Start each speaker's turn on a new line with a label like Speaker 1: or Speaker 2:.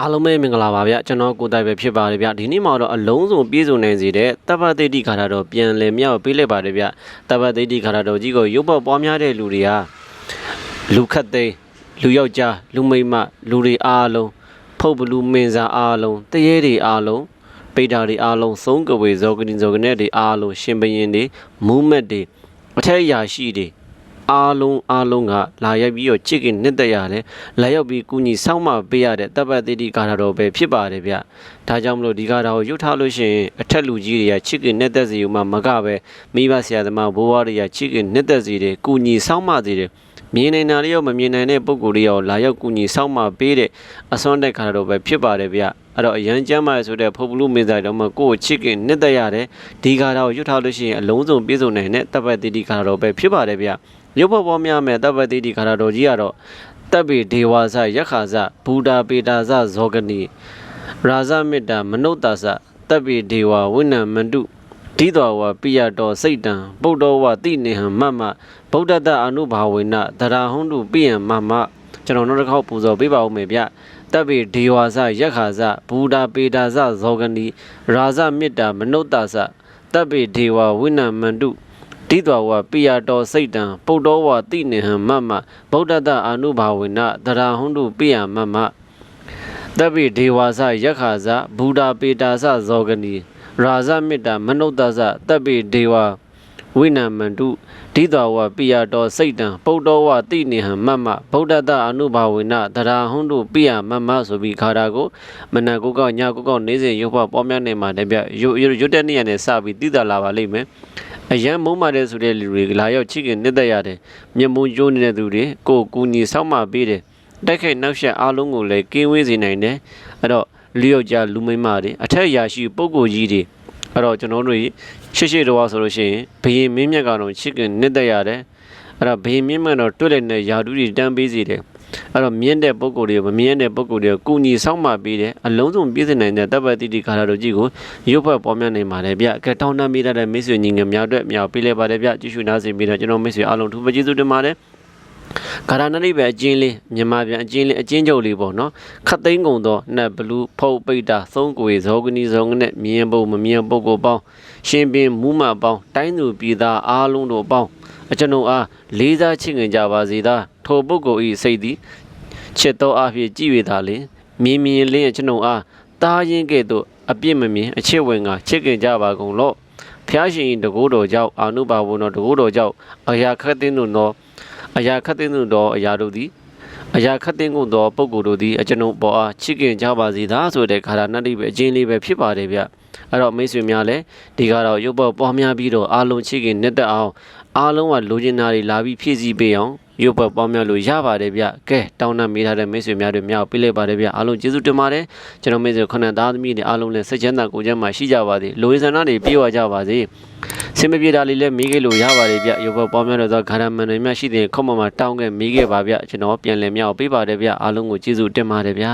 Speaker 1: အားလုံးပဲမင်္ဂလာပါဗျကျွန်တော်ကိုတိုင်ပဲဖြစ်ပါတယ်ဗျဒီနေ့မှာတော့အလုံးစုံပြည့်စုံနိုင်စေတဲ့တပ္ပတိတိခါရတော်ပြန်လည်မြောက်ပေးလိုက်ပါတယ်ဗျတပ္ပတိတိခါရတော်ကြီးကိုရုပ်ပေါ်ပွားများတဲ့လူတွေကလူခတ်သိမ်းလူယောက်ျားလူမိန်းမလူတွေအားလုံးဖုတ်ဘလူမင်းစားအားလုံးတရေတွေအားလုံးပိတာတွေအားလုံးသုံးကဝေဇောကတိဇောကနေတွေအားလုံးရှင်ဘရင်တွေမူးမက်တွေအထက်အရာရှိတွေ အားလုံးအားလုံးကလာရောက်ပြီးတော့ချစ်ခင်နှစ်သက်ရတယ်လာရောက်ပြီးကုညီစောင့်မပေးရတဲ့တပ်ပတ်တိတိကာထာတော်ပဲဖြစ်ပါတယ်ဗျဒါကြောင့်မလို့ဒီကာထာကိုရွတ်ထားလို့ရှိရင်အထက်လူကြီးတွေကချစ်ခင်နှစ်သက်စီဥမှာမကပဲမိဘဆရာသမားဘိုးဘွားတွေကချစ်ခင်နှစ်သက်စီတယ်ကုညီစောင့်မစီတယ် မြင်နေတာတွေရောမမြင်နိုင်တဲ့ပုံကိုယ်တွေရောလာရောက်ကူညီစောင့်မပေးတဲ့အစွမ်းတဲ့ခါတော့ပဲဖြစ်ပါတယ်ဗျအဲ့တော့အရန်ကျမ်းမာရဆိုတဲ့ဖုတ်ဘလူးမင်းသားတော်မှာကိုယ့်ကိုချစ်ခင်နှစ်သက်ရတယ်ဒီကာထာကိုရွတ်ထားလို့ရှိရင်အလုံးစုံပြည့်စုံနိုင်တဲ့တပ်ပတ်တိတိကာထာတော်ပဲဖြစ်ပါတယ်ဗျရုပ်ဖော်ပေါ်များမဲ့တပ်ပတ်တိတိကာထာတော်ကြီးကတော့တပ်ပေဒေဝါဇယက္ခာဇဘူတာပေတာဇဇောဂနီရာဇမေတ္တာမနုဿာဇတပ်ပေဒေဝဝိနံမန္တု ဒီတော်ဝပိယတော်စိတ်တံပုဒ္ဓဝတိနေဟံမမဗုဒ္ဓတအနုဘာဝေနသရဟွန်းတုပိယံမမကျွန်တော်နောက်တစ်ခေါက်ပူဇော်ပေးပါဦးမယ်ဗျတပ်ပေဒေဝါဇယက္ခာဇဘူတာပေတာဇဇောဂနီရာဇမေတ္တာမနုဿာဇတပ်ပေဒေဝဝိနံမန္တုဒီတော်ဝပိယတော်စိတ်တံပုဒ္ဓဝတိနေဟံမမဗုဒ္ဓတအနုဘာဝေနသရဟွန်းတုပိယံမမတပိဒေဝါဇယက္ခာဇဘူတာပေတာဇဇောဂနီ ရာဇမေတ္တာမနုဿဇတပိဒေဝဝိနံမန္တုဒိတဝပိယတော်စိတ်တံပုဒ္ဓဝတိနေဟံမမဗုဒ္ဓတအနုဘာဝေနတရာဟွန်းတုပိယမမဆိုပြီးခါတာကိုမနကုကောညကုကောနေစဉ်ရုပ်ဖော်ပေါ်များနေမှာတပြရွရွတ်တဲ့နေရာနဲ့စပြီးတည်တာလာပါလိမ့်မယ်အရန်မုံမာတဲ့ဆိုတဲ့လူတွေလာရောက်ချစ်ခင်နှစ်သက်ရတယ်မျက်မုံကျိုးနေတဲ့သူတွေကိုကူညီဆောက်မပေးတယ်တိုက်ခိုက်နောက်ဆက်အားလုံးကိုလည်းကင်းဝေးစေနိုင်တယ်အဲ့တော့ လူယောက်ျားလူမိန်းမတွေအထက်ရာရှိပုဂ္ဂိုလ်ကြီးတွေအဲ့တော့ကျွန်တော်တို့ရှေ့ရှေ့တော့ဆိုလို့ရှိရင်ဘယင်မင်းမြတ်ကတော့ချစ်ခင်နှစ်သက်ရတယ်အဲ့တော့ဘယင်မင်းမြတ်တော့တွေ့လိုက်တဲ့ယာတူတွေတန်းပေးစီတယ်အဲ့တော့မြင့်တဲ့ပုဂ္ဂိုလ်တွေမမြင့်တဲ့ပုဂ္ဂိုလ်တွေကိုကုညီဆောင်မပေးတယ်အလုံးစုံပြည့်စုံနိုင်တဲ့တပ်ပတ်တိတိခါရတို့ကြီးကိုရုပ်ဖက်ပေါ်များနိုင်ပါတယ်ဗျကဲတောင်းတမ်းမိတဲ့မိတ်ဆွေညီငယ်များအတွက်မြောက်ပေးလိုက်ပါတယ်ဗျကြည့်ရှုနားဆင်ပြီးတော့ကျွန်တော်မိတ်ဆွေအားလုံးထူးပဲကျေးဇူးတင်ပါတယ် ဂါရဏနိပဲအကျဉ်းလေးမြန်မာပြန်အကျဉ်းလေးအကျဉ်းချုပ်လေးပေါ့နော်ခတ်သိန်းကုံသောနတ်ဘလူးဖုတ်ပိတ်တာသုံးကိုယ်ဇောကနီဇောကနဲ့မြင်ပုတ်မမြင်ပုတ်ကိုပေါင်းရှင်ပင်မူးမပေါင်းတိုင်းသူပြည်သားအားလုံးတို့ပေါင်းအကျွန်ုပ်အားလေးစားချစ်ခင်ကြပါစေသာထိုပုဂ္ဂိုလ်ဤစိတ်သည်ချစ်တော်အားဖြင့်ကြည်ရတာလေမြင်မြင်လင်းအကျွန်ုပ်အားတားရင်ကဲ့သို့အပြစ်မမြင်အချစ်ဝင်ကချစ်ခင်ကြပါကုန်လော့ဖျားရှင်တကူတော်ကြောင့်အာနုဘာဝနောတကူတော်ကြောင့်အရာခတ်သိန်းတို့သော အရာခတ်သိမ်းသောအရာတို့သည်အရာခတ်သိမ်းကုန်သောပုဂ္ဂိုလ်တို့သည်အကျွန်ုပ်ပေါ်အားချစ်ခင်ကြပါစေသာဆိုတဲ့ခါရနတ္တိပဲအချင်းလေးပဲဖြစ်ပါတယ်ဗျအဲ့တော့မိတ်ဆွေများလည်းဒီကတော့ရုပ်ပေါ်ပွားများပြီးတော့အားလုံးချစ်ခင်နှစ်သက်အောင်အားလုံးကလိုချင်တာတွေလာပြီးဖြည့်ဆည်းပေးအောင်ရုပ်ပေါ်ပွားများလို့ရပါတယ်ဗျကဲတောင်းတမေးထားတဲ့မိတ်ဆွေများတွေမြောက်ပေးလိုက်ပါတယ်ဗျအားလုံးကျေးဇူးတင်ပါတယ်ကျွန်တော်မိတ်ဆွေခဏသားသမီးတွေအားလုံးလည်းစိတ်ချမ်းသာကိုယ်ချမ်းသာရှိကြပါစေလိုရင်းဆန္ဒတွေပြေဝကြပါစေ စင်မပြေတာလေးလည်းမိခဲ့လို့ရပါတယ်ဗျရုပ်ပေါ်ပွားများတော့ဂါရမန်တွေများရှိတဲ့ခုံမမှာတောင်းခဲ့မိခဲ့ပါဗျကျွန်တော်ပြန်လည်မြောက်ပေးပါတယ်ဗျအားလုံးကိုကျေးဇူးတင်ပါတယ်ဗျ